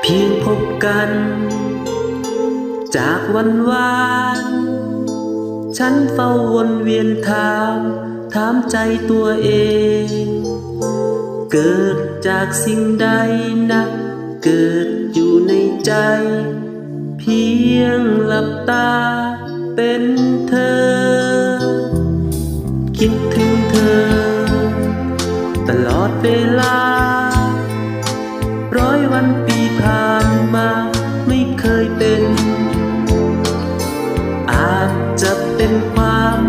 เพียงพบกัน จากวันวาน ฉันเฝ้าวนเวียนถามถามใจตัวเอง เกิดจากสิ่งใดนะเกิดอยู่ในใจ เพียงหลับตาเป็นเธอ คิดถึงเธอ ตลอดเวลา ร้อยวันปี เป็นความ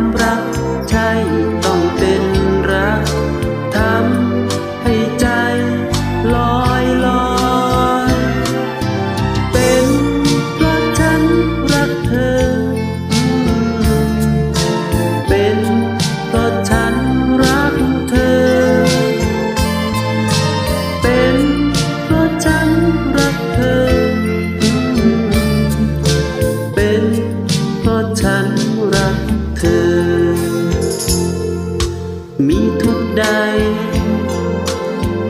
ใด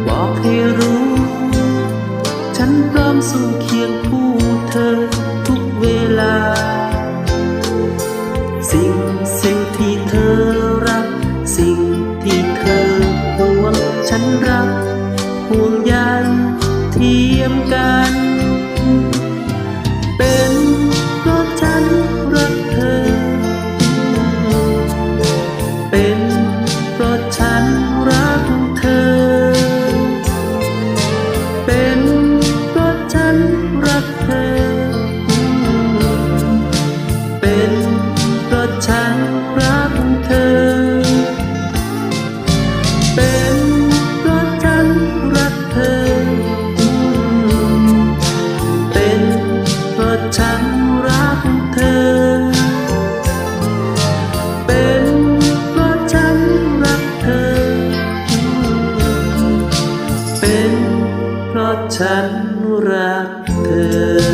บอกให้รู้ ฉันพร้อมสู้เคียงคู่เธอทุกเวลา สิ่งสิ่งที่เธอรัก สิ่งที่เธอห่วง ฉันรักห่วงใยเทียมกันเป็น good.